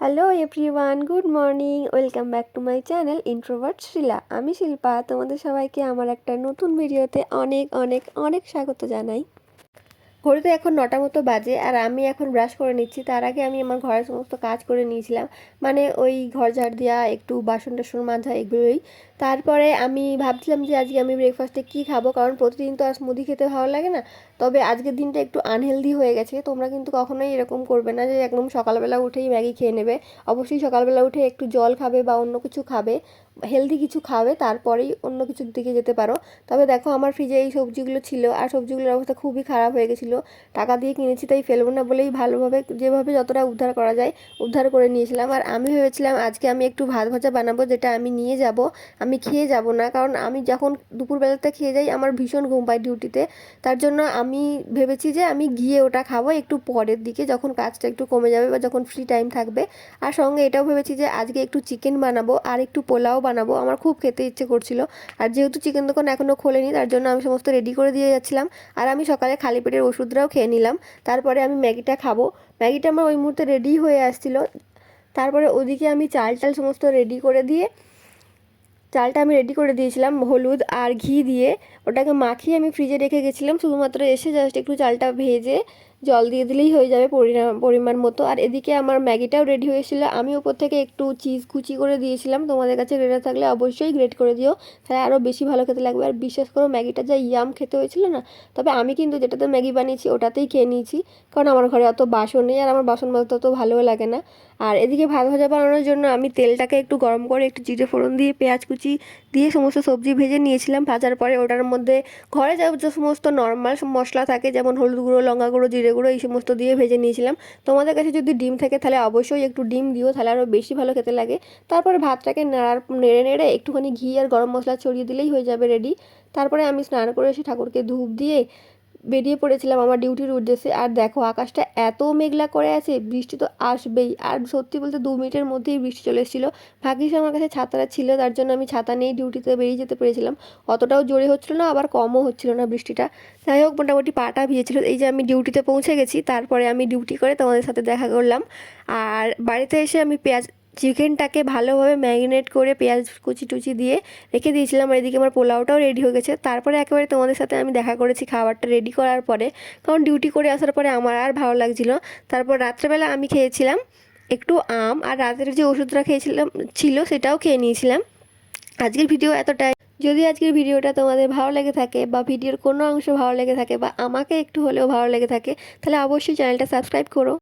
Hello everyone good morning welcome back to my channel introvert Shila আমি শিল্পা, তোমাদের সবাইকে আমার একটা নতুন ভিডিওতে অনেক অনেক অনেক স্বাগত জানাই। ঘড়িতে এখন নটা মতো বাজে আর আমি এখন ব্রাশ করে নিচ্ছি। তার আগে আমি আমার ঘরের সমস্ত কাজ করে নিয়েছিলাম। মানে ওই ঘর ঝাড় দেওয়া একটু বাসন টাসন মাজা, এগুলোই। তারপরে আমি ভাবছিলাম যে আজকে আমি ব্রেকফাস্টে কী খাব? কারণ প্রতিদিন তো আর স্মুদি খেতে ভালো লাগে না। তবে আজকের দিনটা একটু আনহেলদি হয়ে গেছে। তোমরা কিন্তু কখনোই এরকম করবে না যে একদম সকালবেলা উঠেই ম্যাগি খেয়ে নেবে। অবশ্যই সকালবেলা উঠে একটু জল খাবে বা অন্য কিছু খাবে। হেলদি কিছু খাবে, তারপরেই অন্য কিছুর দিকে যেতে পারো। তবে দেখো, আমার ফ্রিজে এই সবজিগুলো ছিল। আর সবজিগুলোর অবস্থা খুবই খারাপ হয়ে গেছিল। টাকা দিয়ে কিনেছি তাই ফেলব না বলেই ভালোভাবে যেভাবে যতটা উদ্ধার করা যায় উদ্ধার করে নিয়েছিলাম। আর আমি ভেবেছিলাম আজকে আমি একটু ভাত ভাজা বানাবো যেটা আমি নিয়ে যাব, আমি খেয়ে যাব না। কারণ আমি যখন দুপুরবেলাতে খেয়ে যাই আমার ভীষণ ঘুম পায় ডিউটিতে, তার জন্য আমি ভেবেছি যে আমি গিয়ে ওটা খাব একটু পরের দিকে যখন কাজটা একটু কমে যাবে বা যখন ফ্রি টাইম থাকবে। আর সঙ্গে এটাও ভেবেছি যে আজকে একটু চিকেন বানাবো আর একটু পোলাও বানাবো, আমার খুব খেতে ইচ্ছে করছিল। আর যেহেতু চিকেন দোকান এখনও খোলেনি তার জন্য আমি সমস্ত রেডি করে দিয়ে যাচ্ছিলাম। আর আমি সকালে খালি পেটের ওষুধটাও খেয়ে নিলাম। তারপরে আমি ম্যাগিটা খাব। ম্যাগিটা আমার ওই মুহূর্তে রেডি হয়ে আসছিল। তারপরে ওদিকে আমি চাল টাল সমস্ত রেডি করে দিয়ে, চালটা আমি রেডি করে দিয়েছিলাম হলুদ আর ঘি দিয়ে। ওটাকে মাখিয়ে আমি ফ্রিজে রেখে গেছিলাম। শুধুমাত্র এসে জাস্ট একটু চালটা ভেজে জল দিয়ে দিলেই হয়ে যাবে পরিমাণ মতো। আর এদিকে আমার ম্যাগিটাও রেডি হয়েছিল আমি ওপর থেকে একটু চিজ কুচি করে দিয়েছিলাম। তোমাদের কাছে গ্রেটার থাকলে অবশ্যই গ্রেট করে দিও। তাহলে আরও বেশি ভালো খেতে লাগবে। আর বিশ্বাস করো ম্যাগিটা যা ইয়াম খেতে হয়েছিল না, তবে আমি কিন্তু যেটাতে ম্যাগি বানিয়েছি ওটাতেই খেয়ে নিয়েছি। কারণ আমার ঘরে অত বাসন নেই আর আমার বাসন মাজতে অত ভালোও লাগে না। আর এদিকে ভাত ভাজা বানানোর জন্য আমি তেলটাকে একটু গরম করে একটু জিরে ফোড়ন দিয়ে, পেঁয়াজ কুচি দিয়ে সমস্ত সবজি ভেজে নিয়েছিলাম। ভাজার পরে ওটার মধ্যে ঘরে যে সমস্ত নর্মাল মশলা থাকে, যেমন হলুদ গুঁড়ো, লঙ্কা গুঁড়ো, জিরে গুঁড়ো এই সমস্ত দিয়ে ভেজে নিয়েছিলাম। তোমাদের কাছে যদি ডিম থাকে তাহলে অবশ্যই একটু ডিম দিও, তাহলে আরও বেশি ভালো খেতে লাগে। তারপরে ভাতটাকে নাড়ার নেড়ে নেড়ে একটুখানি ঘি আর গরম মশলা ছড়িয়ে দিলেই হয়ে যাবে রেডি তারপরে আমি স্নান করে এসে ঠাকুরকে ধূপ দিয়ে বেরিয়ে পড়েছিলাম আমার ডিউটির উদ্দেশ্যে। আর দেখো, আকাশটা এত মেঘলা করে আছে, বৃষ্টি তো আসবেই। আর সত্যি বলতে দু মিনিটের মধ্যেই বৃষ্টি চলে এসেছিল। ভাগ্যিস আমার কাছে ছাতাটা ছিল, তার জন্য আমি ছাতা নিয়েই ডিউটিতে বেরিয়ে যেতে পেরেছিলাম। অতটাও জোরে হচ্ছিল না, আবার কমও হচ্ছিল না বৃষ্টিটা। যাই হোক, মোটামুটি পাটা ভিজেছিল। এই যে আমি ডিউটিতে পৌঁছে গেছি, তারপরে আমি ডিউটি করে তোমাদের সাথে দেখা করলাম। আর বাড়িতে এসে আমি পেঁয়াজ চিকেনটাকে ভালোভাবে ম্যারিনেট করে পেঁয়াজ কুচি টুচি দিয়ে রেখে দিয়েছিলাম এদিকে আমার পোলাওটাও রেডি হয়ে গেছে। তারপরে একেবারে তোমাদের সাথে আমি দেখা করেছি খাবারটা রেডি করার পরে। কারণ ডিউটি করে আসার পরে আমার আর ভালো লাগছিল। তারপর রাত্রেবেলা আমি খেয়েছিলাম একটু আম আর রাতের যে ওষুধটা খেয়েছিলাম, ছিল সেটাও খেয়ে নিয়েছিলাম। আজকের ভিডিও এতটাই। যদি আজকের ভিডিওটা তোমাদের ভালো লেগে থাকে বা ভিডিওর কোনো অংশ ভালো লেগে থাকে বা আমাকে একটু হলেও ভালো লেগে থাকে, তাহলে অবশ্যই চ্যানেলটা সাবস্ক্রাইব করো।